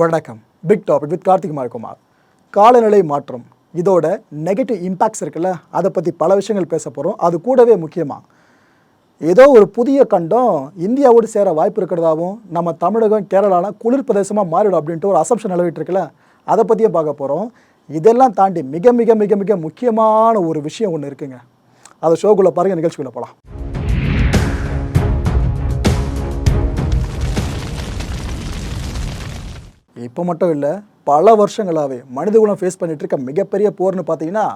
வணக்கம். Big topic with Karthik Kumar காலநிலை மாற்றம். இதோட நெகட்டிவ் இம்பேக்ட்ஸ் இருக்குல்ல அதை பற்றி பல விஷயங்கள் பேச போகிறோம் அது கூடவே முக்கியமாக ஏதோ ஒரு புதிய கண்டம் இந்தியாவோடு சேர வாய்ப்பு இருக்கிறதாவும் நம்ம தமிழகம் கேரளாலாம் குளிர் பிரதேசமாக மாறிடும் அப்படின்ட்டு ஒரு அசம்ஷன் நிலவிட்டு இருக்குல்ல அதை பற்றியும் பார்க்க போகிறோம் இதெல்லாம் தாண்டி மிக மிக மிக மிக முக்கியமான ஒரு விஷயம் ஒன்று இருக்குங்க. அதை ஷோக்குள்ளே பாருங்கள் நிகழ்ச்சிக்குள்ளே போகலாம் இப்போ மட்டும் இல்லை பல வருஷங்களாகவே மனிதகுலம் ஃபேஸ் பண்ணிகிட்ருக்க இருக்க மிகப்பெரிய போர்னு பார்த்தீங்கன்னா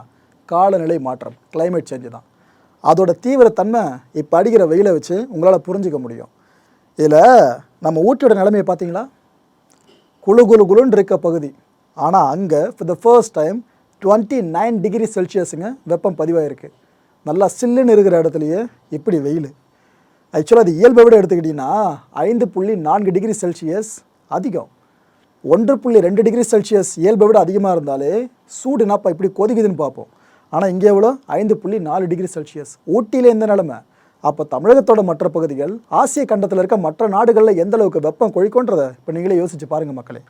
காலநிலை மாற்றம் கிளைமேட் சேஞ்சு தான். அதோட தீவிரத்தன்மை இப்போ அடிக்கிற வெயிலை வச்சு உங்களால் புரிஞ்சுக்க முடியும். இதில் நம்ம ஊட்டியோட நிலைமையை பார்த்தீங்களா? குழு குழு குழுன்னு இருக்க பகுதி. ஆனால் அங்கே for the first time twenty nine degree செல்சியஸுங்க வெப்பம் பதிவாயிருக்கு. நல்லா சில்லுன்னு இருக்கிற இடத்துலையே இப்படி வெயில். ஆக்சுவலாக அது இயல்பை விட எடுத்துக்கிட்டிங்கன்னா ஐந்து புள்ளி நான்கு டிகிரி செல்சியஸ் அதிகம். ஒன்று புள்ளி ரெண்டு டிகிரி செல்சியஸ் இயல்பை விட அதிகமாக இருந்தாலே சூடு என்னப்பா இப்படி கொதிக்குதுன்னு பார்ப்போம். ஆனால் இங்கே எவ்வளோ? ஐந்து புள்ளி நாலு டிகிரி செல்சியஸ். ஊட்டியில் எந்த நிலமை. அப்போ தமிழகத்தோட மற்ற பகுதிகள் ஆசிய கண்டத்தில் இருக்க மற்ற நாடுகளில் எந்த அளவுக்கு வெப்பம் கொழிக்கோன்றதை இப்போ நீங்களே யோசிச்சு பாருங்கள் மக்களே.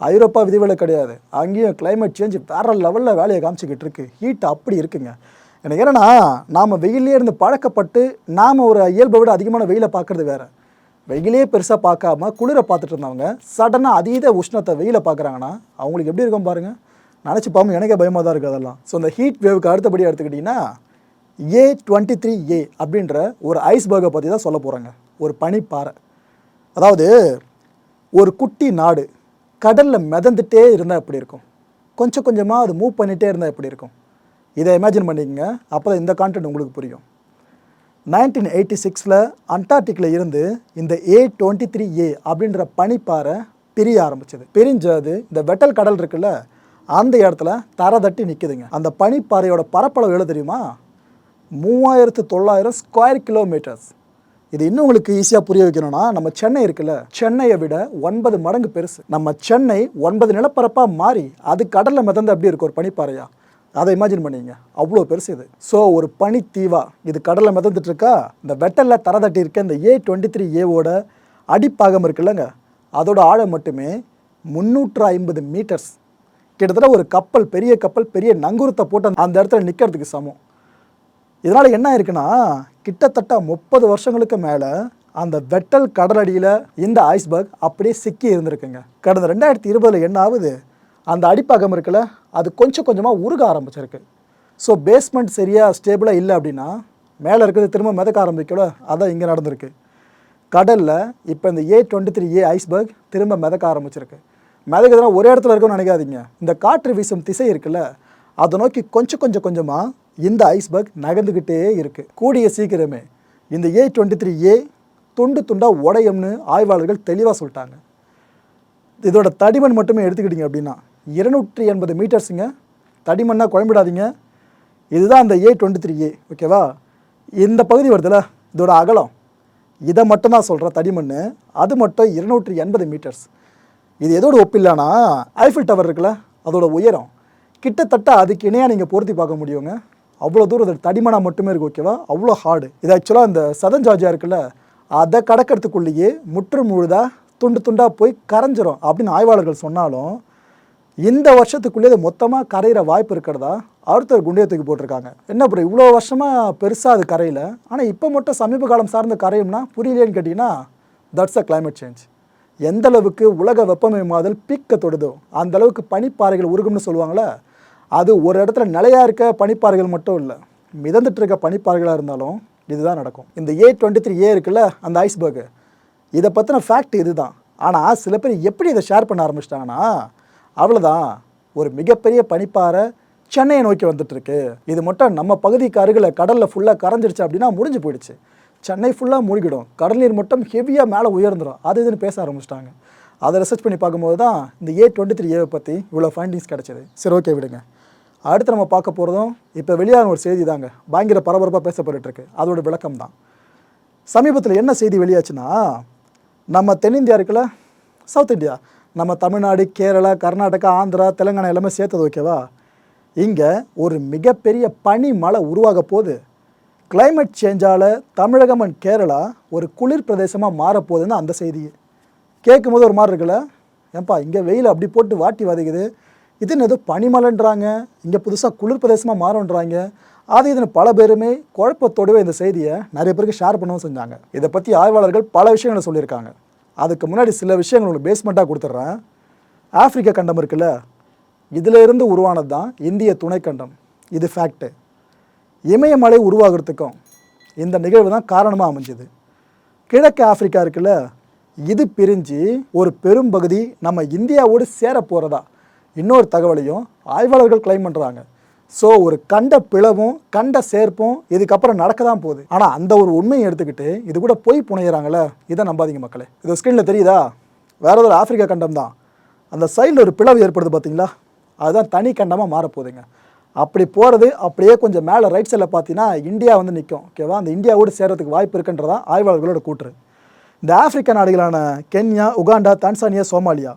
ஐரோப்பா விதிவிலை கிடையாது. அங்கேயும் கிளைமேட் சேஞ்ச் வேற லெவலில் வேலையை காமிச்சிக்கிட்டு இருக்கு. ஹீட் அப்படி இருக்குங்க. எனக்கு என்னென்னா நாம் வெயிலே இருந்து பழக்கப்பட்டு நாம் ஒரு இயல்பை விட அதிகமான வெயிலை பார்க்கறது வேற. வெயிலே பெருசாக பார்க்காம குளிரை பார்த்துட்டு இருந்தவங்க சடனாக அதீத உஷ்ணத்தை வெயில பார்க்குறாங்கன்னா அவங்களுக்கு எப்படி இருக்கும் பாருங்கள் நினச்சி பார்ப்போம் எனக்கே பயமாக தான் இருக்குது அதெல்லாம். ஸோ இந்த ஹீட் வேவுக்கு அடுத்தபடி எடுத்துக்கிட்டிங்கன்னா ஏ டுவெண்ட்டி த்ரீ ஏ அப்படின்ற ஒரு ஐஸ்பர்கை பற்றி தான் சொல்ல போகிறாங்க ஒரு பனிப்பாறை. அதாவது ஒரு குட்டி நாடு கடலில் மிதந்துட்டே இருந்தால் எப்படி இருக்கும்? கொஞ்சம் கொஞ்சமாக அது மூவ் பண்ணிகிட்டே இருந்தால் எப்படி இருக்கும்? இதை இமேஜின் பண்ணிக்கங்க. அப்போ தான் இந்த கான்டென்ட் உங்களுக்கு புரியும். நைன்டீன் எயிட்டி சிக்ஸில் அண்டார்டிக்கில் இருந்து இந்த ஏ டுவெண்ட்டி த்ரீ ஏ அப்படின்ற பனிப்பாறை பிரிய ஆரம்பிச்சது. பிரிஞ்சது இந்த வெட்டல் கடல் இருக்குல்ல அந்த இடத்துல தரை தட்டி நிற்குதுங்க அந்த பனிப்பாறையோட பரப்பளவு எவ்வளோ தெரியுமா? மூவாயிரத்து தொள்ளாயிரம் ஸ்கொயர் கிலோமீட்டர்ஸ் இது இன்னும் உங்களுக்கு ஈஸியாக புரிய வைக்கணும்னா நம்ம சென்னை இருக்குல்ல சென்னையை விட ஒன்பது மடங்கு பெருசு. நம்ம சென்னை ஒன்பது நிலப்பரப்பாக மாறி அது கடலில் மிதந்து அப்படி இருக்கு ஒரு பனிப்பாறையாக அதை இமேஜின் பண்ணிங்க. அவ்வளோ பெருசு இது. ஸோ ஒரு பனி தீவா இது கடலில் மிதந்துட்டு இருக்கா இந்த வெட்டலில் தர தட்டி இருக்க இந்த ஏ டுவெண்ட்டி த்ரீ ஏவோட அடிப்பாகம் இருக்குல்லங்க. அதோட ஆழம் மட்டுமே முந்நூற்று ஐம்பது மீட்டர்ஸ் கிட்டத்தட்ட ஒரு கப்பல் பெரிய கப்பல் பெரிய நங்குருத்தை போட்டு அந்த- அந்த இடத்துல நிற்கிறதுக்கு சமம். இதனால் என்ன இருக்குன்னா கிட்டத்தட்ட முப்பது வருஷங்களுக்கு மேலே அந்த வெட்டல் கடலடியில் இந்த ஐஸ்பர்க் அப்படியே சிக்கி இருந்திருக்குங்க. கடந்த ரெண்டாயிரத்தி இருபதில் என்ன ஆகுது? அந்த அடிப்பாகம் இருக்குல்ல அது கொஞ்சம் கொஞ்சமாக உருக ஆரம்பிச்சிருக்கு. ஸோ பேஸ்மெண்ட் சரியாக ஸ்டேபிளாக இல்லை அப்படின்னா மேலே இருக்கிறது திரும்ப மிதக்க ஆரம்பிக்கல அதான் இங்கே நடந்திருக்கு. கடலில் இப்போ இந்த A twenty three A iceberg திரும்ப மிதக்க ஆரம்பிச்சிருக்கு. மிதக்குதுன்னா ஒரே இடத்துல இருக்கும்னு நினைக்காதீங்க. இந்த காற்று வீசும் திசை இருக்குல்ல அதை நோக்கி கொஞ்சம் கொஞ்சம் கொஞ்சமாக இந்த ஐஸ்பர்க் நகர்ந்துக்கிட்டே இருக்குது கூடிய சீக்கிரமே இந்த ஏ டுவெண்ட்டி த்ரீ ஏ துண்டு துண்டாக உடையும்னு ஆய்வாளர்கள் தெளிவாக சொல்லிட்டாங்க. இதோட தடிமன் மட்டுமே எடுத்துக்கிட்டீங்க அப்படின்னா இருநூற்றி எண்பது மீட்டர்ஸுங்க. தடிமண்ணாக குழம்பிடாதீங்க. இதுதான் அந்த ஏ டுவெண்ட்டி த்ரீ ஏ ஓகேவா? இந்த பகுதி வருதுல்ல இதோட அகலம். இதை மட்டும் தான் சொல்கிறேன் தடிமண் அது மட்டும் இருநூற்றி எண்பது மீட்டர்ஸ். இது எதோட ஒப்பில்லைன்னா ஐஃபில் டவர் இருக்குல்ல அதோட உயரம். கிட்டத்தட்ட அதுக்கு இணையாக நீங்கள் பொருத்தி பார்க்க முடியுங்க. அவ்வளோ தூரம் அது தடிமனாக மட்டுமே இருக்குது ஓகேவா? அவ்வளோ ஹார்டு இது ஆக்சுவலாக இந்த சதன் ஜார்ஜியா இருக்குல்ல அதை கடக்கிறதுக்குள்ளேயே முற்று முழுதாக துண்டு துண்டாக போய் கரைஞ்சிரும் அப்படின்னு ஆய்வாளர்கள் சொன்னாலும் இந்த வருஷத்துக்குள்ளே இது மொத்தமாக கரையிற வாய்ப்பு இருக்கிறதா? அடுத்த ஒரு குண்டியை தூக்கி போட்டிருக்காங்க. என்ன புரியும் இவ்வளோ வருஷமாக பெருசாக அது கரையில்? ஆனால் இப்போ மட்டும் சமீப காலம் சார்ந்து கரையும்னா புரியலையேன்னு கேட்டிங்கன்னா தட்ஸ் அ கிளைமேட் சேஞ்ச் எந்த அளவுக்கு உலக வெப்பமயமாதல் பீக்க தொடுதோ அந்த அளவுக்கு பனிப்பாறைகள் உருகும்னு சொல்லுவாங்களே அது ஒரு இடத்துல நிலையாக இருக்க பனிப்பாறைகள் மட்டும் இல்லை மிதந்துட்டு இருக்க பனிப்பாறைகளாக இருந்தாலும் இதுதான் நடக்கும். இந்த ஏ டுவெண்ட்டி த்ரீ ஏ இருக்குல்ல அந்த ஐஸ்பர்கு இதை பற்றின ஃபேக்ட் இதுதான். ஆனால் சில பேர் எப்படி இதை ஷேர் பண்ண ஆரம்பிச்சிட்டாங்கன்னா அவ்வளோதான் ஒரு மிகப்பெரிய பனிப்பாறை சென்னையை நோக்கி வந்துட்டுருக்கு. இது மட்டும் நம்ம பகுதிக்கு அருகில் கடலில் ஃபுல்லாக கரைஞ்சிருச்சு அப்படின்னா முடிஞ்சு போயிடுச்சு. சென்னை ஃபுல்லாக மூழ்கிடும். கடல் நீர் மட்டும் ஹெவியாக மேலே உயர்ந்துடும் அது இதுன்னு பேச ஆரம்பிச்சிட்டாங்க. அதை ரிசர்ச் பண்ணி பார்க்கும்போது தான் இந்த ஏ டுவெண்ட்டி த்ரீ ஏவை பற்றி இவ்வளோ ஃபைண்டிங்ஸ் கிடச்சிது. சரி ஓகே விடுங்க. அடுத்து நம்ம பார்க்க போகிறதும் இப்போ வெளியான ஒரு செய்தி தாங்க. பயங்கர பரபரப்பாக பேசப்பட்டுருக்கு அதோட விளக்கம் தான். சமீபத்தில் என்ன செய்தி வெளியாச்சுன்னா நம்ம தென்னிந்தியா இருக்குல்ல? சவுத் இந்தியா நம்ம தமிழ்நாடு கேரளா கர்நாடகா ஆந்திரா தெலுங்கானா எல்லாமே சேர்த்தது ஓகேவா இங்கே ஒரு மிகப்பெரிய பனி மழை உருவாக போகுது. கிளைமேட் சேஞ்சால் தமிழகம் அண்ட் கேரளா ஒரு குளிர் பிரதேசமாக மாறப்போகுதுன்னு அந்த செய்தி. கேட்கும்போது ஒரு மாதிரி இருக்குல்ல? ஏன்பா இங்கே வெயில் அப்படி போட்டு வாட்டி வதைக்குது. இதுன்னு ஏதோ பனிமலைன்றாங்க இங்கே புதுசாக குளிர் பிரதேசமாக மாறுன்றாங்க அது இதுன்னு பல பேருமே குழப்பத்தோடவே இந்த செய்தியை நிறைய பேருக்கு ஷேர் பண்ணவும் செஞ்சாங்க. இதை பற்றி ஆய்வாளர்கள் பல விஷயங்களை சொல்லியிருக்காங்க. அதுக்கு முன்னாடி சில விஷயங்கள் உங்களுக்கு பேஸ்மெண்ட்டாக கொடுத்துட்றேன். ஆப்பிரிக்க கண்டம் இருக்குல்ல இதிலிருந்து உருவானது தான் இந்திய துணைக்கண்டம் இது ஃபேக்ட்டு இமயமலை உருவாகிறதுக்கும் இந்த நிகழ்வு தான் காரணமாக அமைஞ்சது. கிழக்கு ஆப்பிரிக்கா இருக்குல்ல இது பிரிஞ்சு ஒரு பெரும்பகுதி நம்ம இந்தியாவோடு சேர போகிறதா இன்னொரு தகவலையும் ஆய்வாளர்கள் கிளைம் பண்ணுறாங்க ஸோ ஒரு கண்ட பிளவும் கண்ட சேர்ப்பும் இதுக்கப்புறம் நடக்க தான் போகுது. ஆனால் அந்த ஒரு உண்மையை எடுத்துக்கிட்டு இது கூட போய் புனையிறாங்களே இதை நம்பாதீங்க மக்களே. இது ஸ்க்ரீனில் தெரியுதா? வேற ஒரு ஆப்பிரிக்கா கண்டம் தான். அந்த சைடில் ஒரு பிளவு ஏற்படுது பார்த்தீங்களா அதுதான் தனி கண்டமாக மாறப்போகுதுங்க. அப்படி போகிறது அப்படியே கொஞ்சம் மேலே ரைட் சைடில் பார்த்தீங்கன்னா இந்தியா வந்து நிற்கும் ஓகேவா அந்த இந்தியாவோடு சேர்கிறதுக்கு வாய்ப்பு இருக்குன்றதான் ஆய்வாளர்களோட கூற்று. இந்த ஆப்பிரிக்க நாடுகளான கென்யா உகாண்டா தான்சானியா சோமாலியா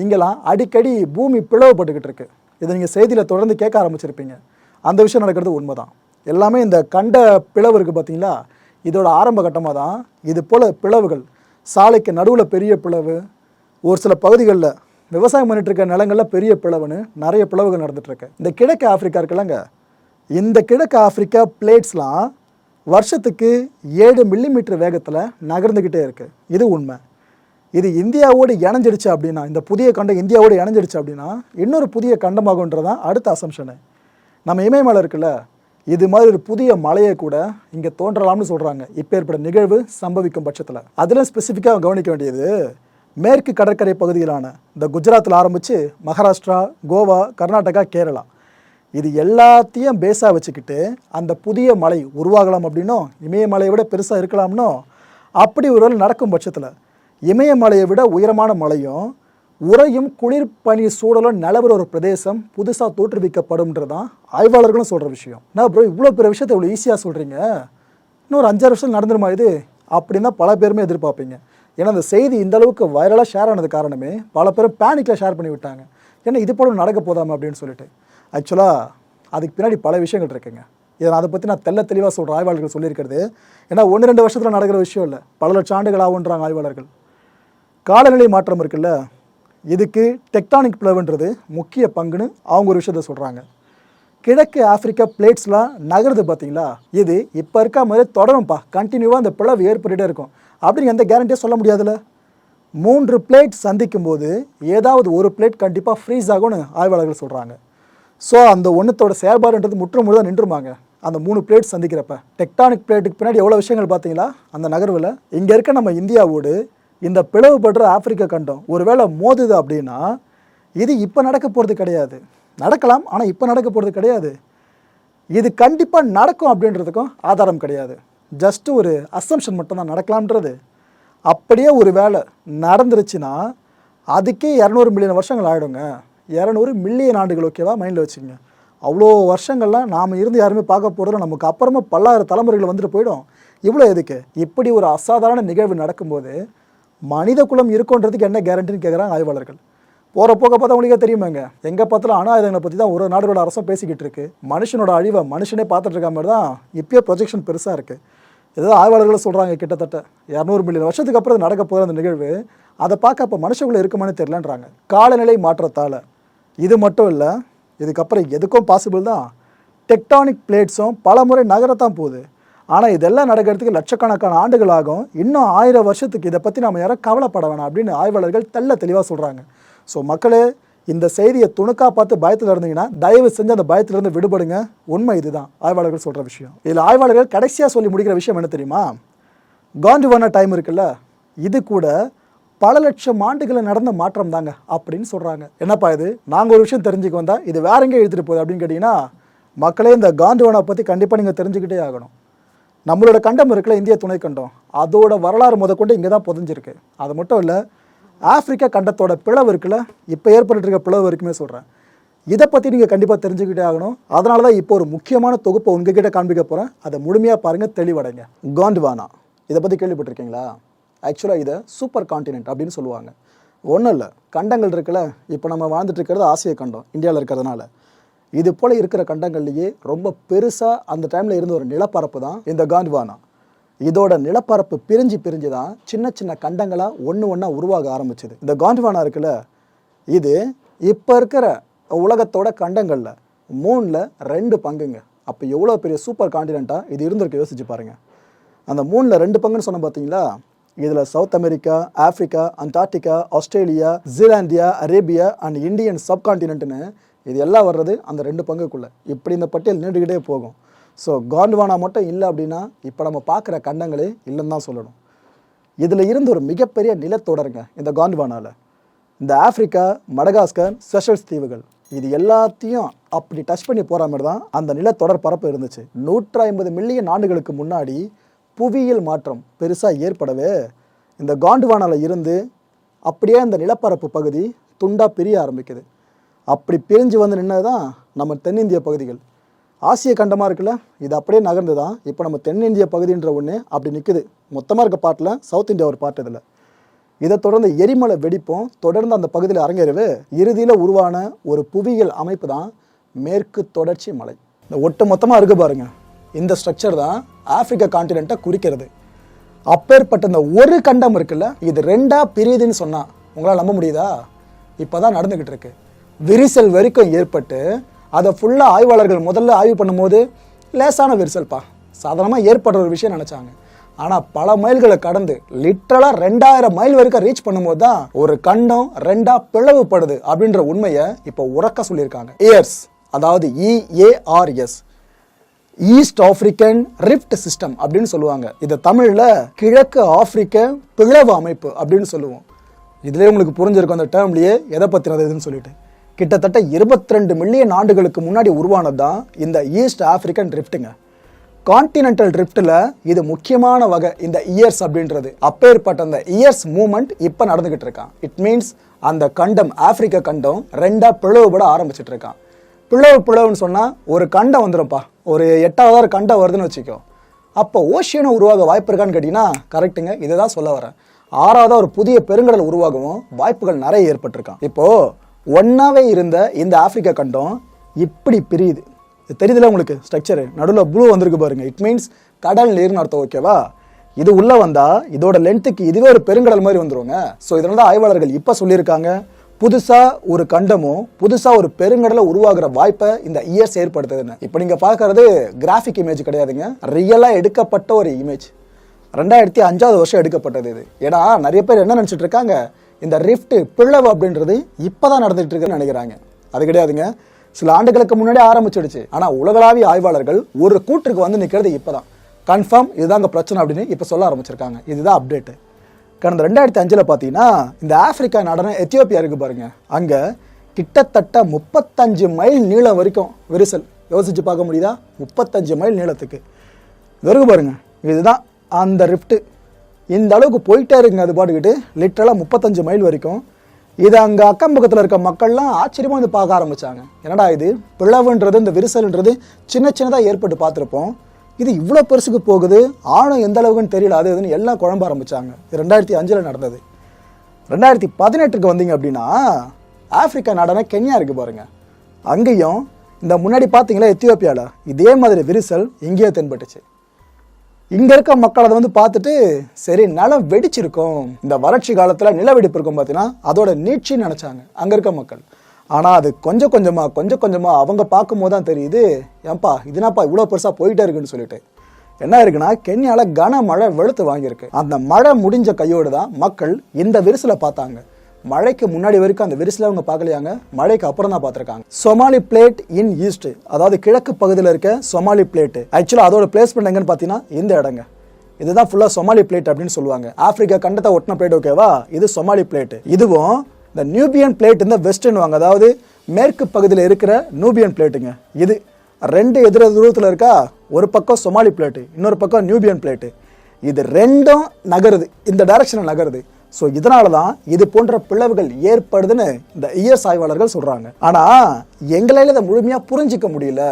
இங்கெல்லாம் அடிக்கடி பூமி பிளவுபட்டுக்கிட்டு இருக்குது இதை நீங்கள் செய்தியில் தொடர்ந்து கேட்க ஆரம்பிச்சிருப்பீங்க. அந்த விஷயம் நடக்கிறது உண்மைதான். எல்லாமே இந்த கண்ட பிளவு இருக்குது பார்த்தீங்களா இதோட ஆரம்ப கட்டமாக தான். இது போல் பிளவுகள் சாலைக்கு நடுவில் பெரிய பிளவு ஒரு சில பகுதிகளில் விவசாயம் பண்ணிட்டு இருக்க நிலங்களில் பெரிய பிளவுன்னு நிறைய பிளவுகள் நடந்துகிட்ருக்கு இந்த கிழக்கு ஆப்பிரிக்கா இருக்குல்லங்க இந்த கிழக்கு ஆப்பிரிக்கா பிளேட்ஸ்லாம் வருஷத்துக்கு ஏழு மில்லிமீட்டர் வேகத்தில் நகர்ந்துக்கிட்டே இருக்குது இது உண்மை. இது இந்தியாவோடு இணைஞ்சிடுச்சு அப்படின்னா இந்த புதிய கண்டம் இந்தியாவோடு இணைஞ்சிடுச்சு அப்படின்னா இன்னொரு புதிய கண்டமாகுன்றதான் அடுத்த அசம்ஷனு நம்ம இமயமலை இருக்குல்ல இது மாதிரி ஒரு புதிய மலையை கூட இங்கே தோன்றலாம்னு சொல்கிறாங்க இப்போ ஏற்பட்ட நிகழ்வு சம்பவிக்கும் பட்சத்தில். அதில் ஸ்பெசிஃபிக்காக கவனிக்க வேண்டியது மேற்கு கடற்கரை பகுதியிலான இந்த குஜராத்தில் ஆரம்பித்து மகாராஷ்டிரா கோவா கர்நாடகா கேரளா. இது எல்லாத்தையும் பேஸாக வச்சுக்கிட்டு அந்த புதிய மலை உருவாகலாம் அப்படின்னும் இமயமலையை விட பெருசாக இருக்கலாம்னோ அப்படி ஒரு நடக்கும் பட்சத்தில் இமயமலையை விட உயரமான மலையும் உறையும் குளிர் பனி சூழலும் நிலவர ஒரு பிரதேசம் புதுசாக தோற்றுவிக்கப்படும்ன்றது தான் ஆய்வாளர்களும் சொல்கிற விஷயம். நான் ப்ரோ இவ்வளோ பெரிய விஷயத்தை இவ்வளோ ஈஸியாக சொல்கிறீங்க இன்னும் அஞ்சாறு வருஷம் நடந்துருமா இது? அப்படின்னு தான் பல பேருமே எதிர்பார்ப்பீங்க. ஏன்னா அந்த செய்தி இந்த அளவுக்கு வைரலாக ஷேர் ஆனது காரணமே பல பேரும் பேனிக்கில் ஷேர் பண்ணி விட்டாங்க. ஏன்னா இது போல நடக்க போதாமா அப்படின்னு சொல்லிட்டு. ஆக்சுவலாக அதுக்கு பின்னாடி பல விஷயங்கள் இருக்குங்க. இதை அதை பற்றி நான் தெள்ள தெளிவாக சொல்கிற ஆய்வாளர்கள் சொல்லியிருக்கிறது. ஏன்னா ஒன்று ரெண்டு வருஷத்தில் நடக்கிற விஷயம் இல்லை. பல லட்சம் ஆண்டுகள் ஆகுன்றாங்க ஆய்வாளர்கள். காலநிலை மாற்றம் இருக்குல்ல இதுக்கு டெக்டானிக் பிளவுன்றது முக்கிய பங்குன்னு அவங்க ஒரு விஷயத்த சொல்கிறாங்க கிழக்கு ஆப்பிரிக்கா பிளேட்ஸ்லாம் நகருது பார்த்தீங்களா இது இப்போ இருக்க மாதிரி தொடரும்ப்பா கண்டினியூவாக அந்த பிளவு ஏற்பட்டுகிட்டே இருக்கும். அப்படின்னு எந்த கேரண்டியும் சொல்ல முடியாதுல்ல. மூன்று பிளேட் சந்திக்கும் போது ஏதாவது ஒரு பிளேட் கண்டிப்பாக ஃப்ரீஸ் ஆகும்னு ஆய்வாளர்கள் சொல்கிறாங்க ஸோ அந்த ஒன்றத்தோட செயல்பாடுன்றது முற்று முழுதாக நின்றுமாங்க. அந்த மூணு பிளேட் சந்திக்கிறப்ப. டெக்டானிக் பிளேட்டுக்கு பின்னாடி எவ்வளோ விஷயங்கள் பார்த்தீங்களா அந்த நகர்வில். இங்கே இருக்க நம்ம இந்தியாவோடு இந்த பிளவுபடுற ஆப்பிரிக்க கண்டம் ஒருவேளை மோதுது அப்படின்னா இது இப்போ நடக்க போகிறது கிடையாது. நடக்கலாம் ஆனால் இப்போ நடக்க போகிறது கிடையாது. இது கண்டிப்பாக நடக்கும் அப்படின்றதுக்கும் ஆதாரம் கிடையாது. ஜஸ்ட் ஒரு அசம்ஷன் மட்டும்தான் நடக்கலாம்ன்றது. அப்படியே ஒரு வேலை நடந்துருச்சுன்னா அதுக்கே இரநூறு மில்லியன் வருஷங்கள் ஆகிடுங்க இரநூறு மில்லியன் ஆண்டுகள் ஓகேவா மைண்டில் வச்சுக்கோங்க. அவ்வளோ வருஷங்கள்லாம் நாம் இருந்து யாருமே பார்க்க போகிறோம் நமக்கு அப்புறமா பல்லாயிரம் தலைமுறைகள் வந்துட்டு போயிடும். இவ்வளோ எதுக்கு? இப்படி ஒரு அசாதாரண நிகழ்வு நடக்கும்போது மனித குலம் இருக்குன்றதுக்கு என்ன கேரண்டின்னு கேட்குறாங்க ஆய்வாளர்கள். போகிற போக பார்த்தா உங்களுக்கே தெரியுமாங்க. எங்கே பார்த்தாலும் அணு ஆயுதங்களை பற்றி தான் ஒரு நாடுகளோட அரசும் பேசிக்கிட்டு இருக்கு. மனுஷனோட அழிவை மனுஷனே பார்த்துட்டு இருக்க மாதிரி தான் இப்பயே ப்ரொஜெக்ஷன் பெருசாக இருக்குது ஏதோ ஆய்வாளர்கள் சொல்கிறாங்க கிட்டத்தட்ட இரநூறு மில்லியன் வருஷத்துக்கு அப்புறம் நடக்க போகிற அந்த நிகழ்வு. அதை பார்க்க அப்போ மனுஷக்குள்ள இருக்குமான்னு தெரிலன்றாங்க காலநிலை மாற்றத்தால். இது மட்டும் இல்லை இதுக்கப்புறம் எதுக்கும் பாசிபிள் தான். டெக்டானிக் பிளேட்ஸும் பல முறை நகரத்தான் போகுது. ஆனால் இதெல்லாம் நடக்கிறதுக்கு லட்சக்கணக்கான ஆண்டுகள் ஆகும் இன்னும் ஆயிரம் வருஷத்துக்கு இதை பற்றி நம்ம யாரும் கவலைப்பட வேணாம் அப்படின்னு ஆய்வாளர்கள் தெள்ள தெளிவாக சொல்கிறாங்க ஸோ மக்களே இந்த செய்தியை துணுக்காக பார்த்து பயத்தில் இருந்தீங்கன்னா தயவு செஞ்சு அந்த பயத்திலிருந்து விடுபடுங்க. உண்மை இதுதான். ஆய்வாளர்கள் சொல்கிற விஷயம். இதில் ஆய்வாளர்கள் கடைசியாக சொல்லி முடிக்கிற விஷயம் என்ன தெரியுமா? காண்டுவான டைம் இருக்குல்ல? இது கூட பல லட்சம் ஆண்டுகளில் நடந்த மாற்றம் தாங்க அப்படின்னு சொல்கிறாங்க என்னப்பா இது? நாங்கள் ஒரு விஷயம் தெரிஞ்சுக்க வந்தால் இது வேற எங்கே எழுதிட்டு போகுது அப்படின்னு கேட்டிங்கன்னா மக்களே இந்த காண்டுவானை பற்றி கண்டிப்பாக நீங்கள் தெரிஞ்சுக்கிட்டே ஆகணும். நம்மளோட கண்டம் இருக்குல்ல இந்திய துணை கண்டம். அதோட வரலாறு முதற்கொண்டு இங்கே தான் புதஞ்சிருக்கு. அது மட்டும் இல்லை ஆப்பிரிக்கா கண்டத்தோட பிளவு இருக்குல்ல இப்போ ஏற்பட்டு இருக்க பிளவு வரைக்குமே சொல்கிறேன் இதை பற்றி நீங்கள் கண்டிப்பாக தெரிஞ்சுக்கிட்டே ஆகணும். அதனால தான் இப்போ ஒரு முக்கியமான தொகுப்பை உங்ககிட்ட காண்பிக்க போகிறேன் அதை முழுமையாக பாருங்கள் தெளிவடைங்க. காண்ட்வானா. இதை பற்றி கேள்விப்பட்டிருக்கீங்களா? ஆக்சுவலாக இதை சூப்பர் காண்டினென்ட் அப்படின்னு சொல்லுவாங்க. ஒன்றும் இல்லை கண்டங்கள் இருக்குல்ல இப்போ நம்ம வாழ்ந்துட்டு இருக்கிறது ஆசிய கண்டம் இந்தியாவில் இருக்கிறதுனால. இது போல் இருக்கிற கண்டங்கள்லேயே ரொம்ப பெருசாக அந்த டைமில் இருந்த ஒரு நிலப்பரப்பு தான் இந்த காண்ட்வானா. இதோட நிலப்பரப்பு பிரிஞ்சு பிரிஞ்சு தான் சின்ன சின்ன கண்டங்களாக ஒன்று ஒன்றா உருவாக ஆரம்பிச்சது. இந்த காண்ட்வானா இருக்குல்ல இது இப்போ இருக்கிற உலகத்தோட கண்டங்களில் மூணில் ரெண்டு பங்குங்க. அப்போ எவ்வளோ பெரிய சூப்பர் காண்டினெண்ட்டாக இது இருந்திருக்கு யோசிச்சு பாருங்கள் அந்த மூணில் ரெண்டு பங்குன்னு சொன்ன பார்த்தீங்களா இதில் South America Africa Antarctica Australia Zealandia Arabia and Indian சப்கான்டினென்ட்னு இது எல்லாம் வர்றது அந்த ரெண்டு பங்குக்குள்ளே. இப்படி இந்த பட்டியல் நீண்டுக்கிட்டே போகும். ஸோ காண்ட்வானா மட்டும் இல்லை அப்படின்னா இப்போ நம்ம பார்க்குற கண்டங்களே இல்லைன்னு தான் சொல்லணும். இதில் இருந்து ஒரு மிகப்பெரிய நிலத்தொடருங்க இந்த காண்ட்வானாவில் இந்த ஆஃப்ரிக்கா மடகாஸ்கர் செஷல்ஸ் தீவுகள். இது எல்லாத்தையும் அப்படி டச் பண்ணி போகிற மாதிரி தான் அந்த நிலத்தொடர் பரப்பு இருந்துச்சு. நூற்றி ஐம்பது மில்லியன் ஆண்டுகளுக்கு முன்னாடி புவியியல் மாற்றம் பெருசாக ஏற்படவே இந்த காண்டுவானாவில் இருந்து அப்படியே அந்த நிலப்பரப்பு பகுதி துண்டாக பிரிய ஆரம்பிக்குது. அப்படி பிரிஞ்சு வந்து நின்னது தான் நம்ம தென்னிந்திய பகுதிகள். ஆசிய கண்டமாக இருக்குல்ல இது அப்படியே நகர்ந்து தான் இப்போ நம்ம தென்னிந்திய பகுதின்ற ஒன்று அப்படி நிற்குது மொத்தமாக இருக்க பாட்டில் சவுத் இந்தியா ஒரு பாட்டு இதில். இதை தொடர்ந்து எரிமலை வெடிப்பும் தொடர்ந்து அந்த பகுதியில் அரங்கேறவே இறுதியில் உருவான ஒரு புவியியல் அமைப்பு தான் மேற்கு தொடர்ச்சி மலை. இந்த ஒட்டு மொத்தமாக இருக்கு பாருங்க. இந்த ஸ்ட்ரக்சர் தான் ஆப்பிரிக்க காண்டினென்ட்டை குறிக்கிறது. அப்பேற்பட்ட இந்த ஒரு கண்டம் இருக்குல்ல இது ரெண்டாக பிரியுதுன்னு சொன்னால் உங்களால் நம்ப முடியுதா? இப்போ தான் நடந்துக்கிட்டு இருக்குது விரிசல் வரைக்கும் ஏற்பட்டு அதை ஃபுல்லாக ஆய்வாளர்கள் முதல்ல ஆய்வு பண்ணும்போது லேசான விரிசல்ப்பா. சாதாரணமாக ஏற்படுற ஒரு விஷயம் நினச்சாங்க. ஆனால் பல மைல்களை கடந்து லிட்ரலாக ரெண்டாயிரம் மைல் வரைக்கும் ரீச் பண்ணும்போது தான் ஒரு கண்டம் ரெண்டாக பிளவுபடுது அப்படின்ற உண்மையை இப்போ உறக்க சொல்லியிருக்காங்க. இயர்ஸ் அதாவது E A R S east African rift system அப்படின்னு சொல்லுவாங்க. இதை தமிழில் கிழக்கு ஆப்பிரிக்க பிளவு அமைப்பு அப்படின்னு சொல்லுவோம். இதுலேயே உங்களுக்கு புரிஞ்சிருக்கும் அந்த டேர்ம்லேயே எதை பற்றினது இதுன்னு சொல்லிட்டு. கிட்டத்தட்ட 22 மில்லியன் ஆண்டுகளுக்கு முன்னாடி உருவானது தான் இந்த ஈஸ்ட் ஆப்பிரிக்கன் ரிஃப்ட்டுங்க. கான்டினென்டல் ட்ரிஃப்ட்டில் இது முக்கியமான வகை இந்த இயர்ஸ் அப்படின்றது. அப்பேற்பட்ட அந்த இயர்ஸ் மூமெண்ட் இப்போ நடந்துகிட்டு இருக்கான். இட் மீன்ஸ் அந்த கண்டம் ஆப்பிரிக்க கண்டம் ரெண்டாக பிளவுபட ஆரம்பிச்சிட்டு இருக்கான். பிளவு பிளவுன்னு சொன்னால் ஒரு கண்டம் வந்துடும்ப்பா ஒரு எட்டாவதாறு கண்டம் வருதுன்னு வச்சுக்கோ. அப்போ ஓஷியனை உருவாக வாய்ப்பு இருக்கான்னு கேட்டிங்கன்னா கரெக்டுங்க இதை தான் சொல்ல வரேன். ஆறாவதாக ஒரு புதிய பெருங்கடல் உருவாகவும் வாய்ப்புகள் நிறைய ஏற்பட்டிருக்கான். இப்போது ஒன்னாவே இருந்த இந்த ஆப்பிரிக்கா கண்டம் இப்படி பிரியுது. இது தெரியுதுல உங்களுக்கு? ஸ்ட்ரக்சரு நடுவில் ப்ளூ வந்திருக்கு பாருங்க. இட் மீன்ஸ் கடல் நீர்னு அர்த்தம் ஓகேவா இது உள்ள வந்தா இதோட லென்த்துக்கு இதுவே ஒரு பெருங்கடல் மாதிரி வந்துருங்க. ஸோ இதனால தான் ஆய்வாளர்கள் இப்போ சொல்லியிருக்காங்க. புதுசா ஒரு கண்டமும் புதுசா ஒரு பெருங்கடலை உருவாகிற வாய்ப்பை இந்த இயர்ஸ் ஏற்படுத்துதுன்னு. இப்போ நீங்க பார்க்கறது கிராஃபிக் இமேஜ் கிடையாதுங்க. ரியலா எடுக்கப்பட்ட ஒரு இமேஜ் ரெண்டாயிரத்தி அஞ்சாவது வருஷம் எடுக்கப்பட்டது இது. ஏன்னா நிறைய பேர் என்ன நினச்சிட்டு இருக்காங்க? இந்த ரிஃப்ட் பிளவு அப்படின்றது இப்போ தான் இருக்குன்னு நினைக்கிறாங்க. அது கிடையாதுங்க. சில ஆண்டுகளுக்கு முன்னாடி ஆரம்பிச்சிடுச்சு. ஆனால் உலகளாவிய ஆய்வாளர்கள் ஒரு கூற்றுக்கு வந்து நிற்கிறது இப்போ தான் கன்ஃபார்ம் இதுதாங்க பிரச்சனை அப்படின்னு இப்போ சொல்ல ஆரம்பிச்சிருக்காங்க. இதுதான் அப்டேட்டு கடந்த ரெண்டாயிரத்தி அஞ்சில் பார்த்தீங்கன்னா இந்த ஆப்பிரிக்கா நடன எத்தியோப்பியா இருக்குது பாருங்கள் அங்கே கிட்டத்தட்ட முப்பத்தஞ்சு மைல் நீளம் வரைக்கும் விரிசல். யோசிச்சு பார்க்க முடியுதா? முப்பத்தஞ்சு மைல் நீளத்துக்கு. இது பாருங்க. இதுதான் அந்த ரிஃப்ட்டு இந்த அளவுக்கு போயிட்டே இருக்குங்க அது பாட்டுக்கிட்டு. லிட்டரலாக முப்பத்தஞ்சு மைல் வரைக்கும். இது அங்கே அக்கம் பக்கத்தில் இருக்க மக்கள்லாம் ஆச்சரியமாக வந்து பார்க்க ஆரம்பிச்சாங்க. என்னடா இது? பிளவுன்றது இந்த விரிசல்ன்றது சின்ன சின்னதாக ஏற்பட்டு பார்த்துருப்போம். இது இவ்வளோ பெருசுக்கு போகுது? ஆழம் எந்த அளவுக்குன்னு தெரியல. அது இதுன்னு எல்லாம் குழம்ப ஆரம்பித்தாங்க இது ரெண்டாயிரத்தி அஞ்சில் நடந்தது. ரெண்டாயிரத்தி பதினெட்டுக்கு வந்தீங்க அப்படின்னா ஆப்பிரிக்கா நாடான கென்யா இருக்குது பாருங்க. அங்கேயும் இந்த முன்னாடி பார்த்தீங்களா எத்தியோப்பியாவில் இதே மாதிரி விரிசல் இங்கேயே தென்பட்டுச்சு. இங்க இருக்க மக்கள் அதை வந்து பார்த்துட்டு சரி நிலம் வெடிச்சிருக்கும். இந்த வறட்சி காலத்துல நிலவெடிப்பு இருக்கும் பார்த்தீங்கன்னா அதோட நீட்சின்னு நினைச்சாங்க. அங்க இருக்க மக்கள். ஆனா அது கொஞ்சம் கொஞ்சமா கொஞ்சம் கொஞ்சமா அவங்க பார்க்கும்போது தான் தெரியுது ஏன்பா இதுனாப்பா இவ்வளோ பெருசா போயிட்டே இருக்குன்னு சொல்லிட்டு. என்ன இருக்குன்னா கென்யால கனமழை வெளுத்து வாங்கியிருக்கு. அந்த மழை முடிஞ்ச கையோடு தான் மக்கள் இந்த விரிசில் பார்த்தாங்க. மழைக்கு முன்னாடி வரைக்கும் அந்த விரிசலை அவங்க பார்க்கலையாங்க? மழைக்கு அப்புறம் தான் பார்த்துருக்காங்க. சொமாலி பிளேட் இன் ஈஸ்ட் அதாவது கிழக்கு பகுதியில் இருக்க சொமாலி பிளேட் ஆக்சுவலாக அதோட பிளேஸ்மெண்ட் எங்கன்னு பார்த்தீங்கன்னா இந்த இடங்க. இதுதான் ஃபுல்லாக சொமாலி பிளேட் அப்படின்னு சொல்லுவாங்க. ஆப்பிரிக்கா கண்டத்தை ஒட்டின பிளேட் ஓகேவா இது சொமாலி பிளேட் இதுவும் இந்த நியூபியன் பிளேட் இந்த வெஸ்டர்ன் வாங்க அதாவது மேற்கு பகுதியில் இருக்கிற நியூபியன் பிளேட்டுங்க இது ரெண்டு எதிர தூரத்தில் இருக்கா? ஒரு பக்கம் சொமாலி பிளேட்டு இன்னொரு பக்கம் நியூபியன் பிளேட்டு இது ரெண்டும் நகருது. இந்த டைரக்ஷனில் நகருது. ஸோ இதனால தான் இது போன்ற பிளவுகள் ஏற்படுதுன்னு இந்த இயர்ஸ் ஆய்வாளர்கள் சொல்கிறாங்க ஆனால் எங்களால் இதை முழுமையாக புரிஞ்சிக்க முடியல.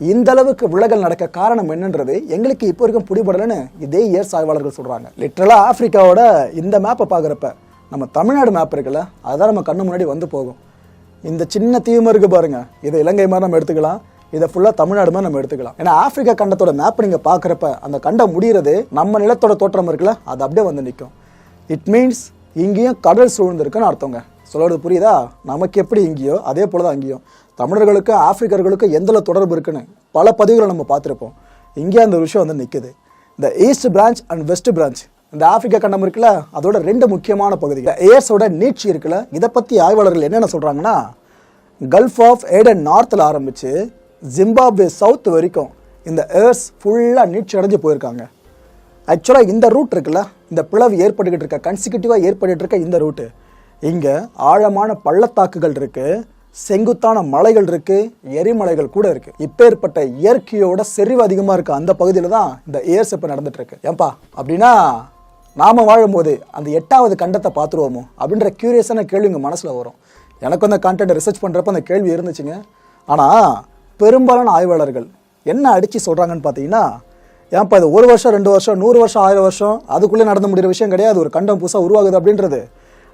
இந்த அளவுக்கு விலகல் நடக்க காரணம் என்னன்றது எங்களுக்கு இப்போ வரைக்கும் பிடிபடலைன்னு இதே இயர்ஸ் ஆய்வாளர்கள் சொல்கிறாங்க லிட்ரலாக ஆஃப்ரிக்காவோட இந்த மேப்பை பார்க்குறப்ப நம்ம தமிழ்நாடு மேப் இருக்குல்ல அதான் நம்ம கண்ணு முன்னாடி வந்து போகும். இந்த சின்ன தீவு இருக்கு பாருங்கள் இதை இலங்கை மாதிரி நம்ம எடுத்துக்கலாம். இதை ஃபுல்லாக தமிழ்நாடு மாதிரி நம்ம எடுத்துக்கலாம். ஏன்னா ஆப்பிரிக்கா கண்டத்தோட மேப் நீங்கள் பார்க்குறப்ப அந்த கண்டம் முடிகிறது நம்ம நிலத்தோட தோற்றம் இருக்குல்ல அது அப்படியே வந்து நிற்கும் இட் மீன்ஸ் இங்கேயும் கடல் சூழ்ந்திருக்குன்னு அர்த்தங்க. சொல்கிறது புரியுதா? நமக்கு எப்படி இங்கேயோ அதே போல தான் அங்கேயும் தமிழர்களுக்கும் ஆப்பிரிக்கர்களுக்கும் எந்தளவு தொடர்பு இருக்குன்னு பல பதிவுகளை நம்ம பார்த்துருப்போம். இங்கே அந்த விஷயம் வந்து நிற்குது இந்த east branch and west branch இந்த ஆப்பிரிக்கா கண்டம் இருக்குல்ல அதோட ரெண்டு முக்கியமான பகுதிகள் ஏர்ஸோட நீட்சி இருக்குல்ல இதை பற்றி ஆய்வாளர்கள் என்னென்ன சொல்கிறாங்கன்னா கல்ஃப் ஆஃப் ஏடன் நார்த்தில் ஆரம்பித்து ஜிம்பாப்வே சவுத் வரைக்கும் இந்த ஏர்ஸ் ஃபுல்லாக நீட்சி அடைஞ்சு போயிருக்காங்க. ஆக்சுவலாக இந்த ரூட் இருக்குல்ல இந்த பிளவு ஏற்பட்டுக்கிட்டு இருக்க கன்சிக்யூட்டிவாக ஏற்பட்டுருக்க இருக்க இந்த ரூட்டு இங்கே ஆழமான பள்ளத்தாக்குகள் இருக்குது செங்குத்தான மலைகள் இருக்குது எரிமலைகள் கூட இருக்குது இப்போ ஏற்பட்ட இயற்கையோட செறிவு அதிகமாக இருக்க அந்த பகுதியில் தான் இந்த ஏர்ஸ் இப்போ நடந்துகிட்ருக்கு ஏன்பா? அப்படின்னா நாம் வாழும்போது அந்த எட்டாவது கண்டத்தை பார்த்துருவோமோ? அப்படின்ற கியூரியஸான கேள்வி உங்கள் மனசில் வரும். எனக்கு அந்த கான்டென்ட் ரிசர்ச் பண்ணுறப்ப அந்த கேள்வி இருந்துச்சுங்க. ஆனால் பெரும்பாலான ஆய்வாளர்கள் என்ன அடித்து சொல்கிறாங்கன்னு பார்த்தீங்கன்னா ஏன்ப்பா இது ஒரு வருஷம் ரெண்டு வருஷம் நூறு வருஷம் ஆயிரம் வருஷம்? அதுக்குள்ளே நடந்து முடிகிற விஷயம் கிடையாது. ஒரு கண்டம் புதுசாக உருவாகுது அப்படின்றது.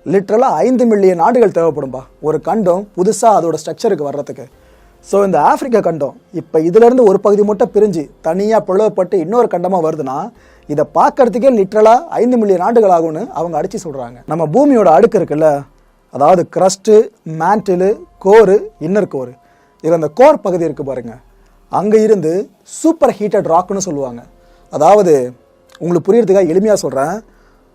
லிட்ரலாக ஐந்து மில்லியன் ஆண்டுகள் தேவைப்படும்பா. ஒரு கண்டம் புதுசாக அதோட ஸ்ட்ரக்சருக்கு வர்றதுக்கு. ஸோ இந்த ஆஃப்ரிக்கா கண்டம் இப்போ இதிலேருந்து ஒரு பகுதி மட்டும் பிரிஞ்சு தனியாக பிளவுப்பட்டு இன்னொரு கண்டமாக வருதுன்னா இதை பார்க்கறதுக்கே லிட்ரலாக ஐந்து மில்லியன் ஆண்டுகள் ஆகும்னு அவங்க அடித்து சொல்கிறாங்க நம்ம பூமியோட அடுக்கு இருக்குல்ல? அதாவது க்ரஸ்ட்டு மேண்டிலு கோரு இன்னர் கோரு இதில் அந்த கோர் பகுதி இருக்குது பாருங்கள் அங்கே இருந்து சூப்பர் ஹீட்டட் ராக்னு சொல்லுவாங்க. அதாவது உங்களுக்கு புரியறதுக்காக எளிமையாக சொல்கிறேன்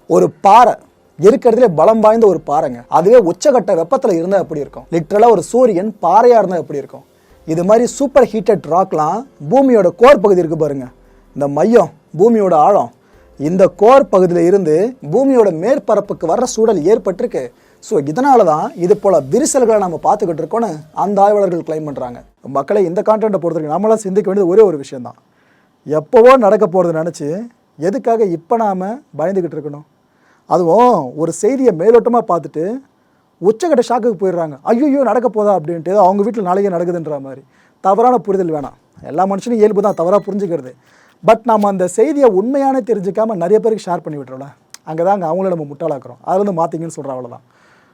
ஒரு பாறை இருக்கிறதுலே பலம் வாய்ந்த ஒரு பாறைங்க. அதுவே உச்சகட்ட வெப்பத்தில் இருந்தால் எப்படி இருக்கும்? லிட்ரலாக ஒரு சூரியன் பாறையாக இருந்தால் எப்படி இருக்கும்? இது மாதிரி சூப்பர் ஹீட்டட் ராக்லாம் பூமியோட கோர் பகுதி இருக்கு பாருங்க. இந்த மையம் பூமியோட ஆழம். இந்த கோர் பகுதியில் இருந்து பூமியோட மேற்பரப்புக்கு வர்ற சூழல் ஏற்பட்டிருக்கு. ஸோ இதனால தான் இது போல விரிசல்களை நம்ம பார்த்துக்கிட்டு இருக்கோன்னு அந்த ஆய்வாளர்கள் கிளைம் பண்ணுறாங்க மக்களை இந்த கான்டென்ட்டை பொறுத்தவரைக்கும் நம்மளாம் சிந்திக்க வேண்டியது ஒரே ஒரு விஷயம் தான் எப்போவோ நடக்க போகிறது நினச்சி எதுக்காக இப்போ நாம் பயந்துக்கிட்டு இருக்கணும்? அதுவும் ஒரு செய்தியை மேலோட்டமாக பார்த்துட்டு உச்சக்கட்ட ஷாக்குக்கு போயிடுறாங்க. ஐயோ நடக்க போதா அப்படின்ட்டு அவங்க வீட்டில் நாளைக்கே நடக்குதுன்ற மாதிரி. தவறான புரிதல் வேணாம். எல்லா மனுஷனும் இயல்பு தான் தவறாக புரிஞ்சுக்கிறது. பட் நம்ம அந்த செய்தியை உண்மையான தெரிஞ்சிக்காமல் நிறைய பேருக்கு ஷேர் பண்ணி விட்டுறோம்ல. அங்கே தான் அங்கே அவங்கள நம்ம முட்டாளாக்குறோம். அதில் வந்து மாற்றிங்கன்னு சொல்கிற அவ்வளோதான்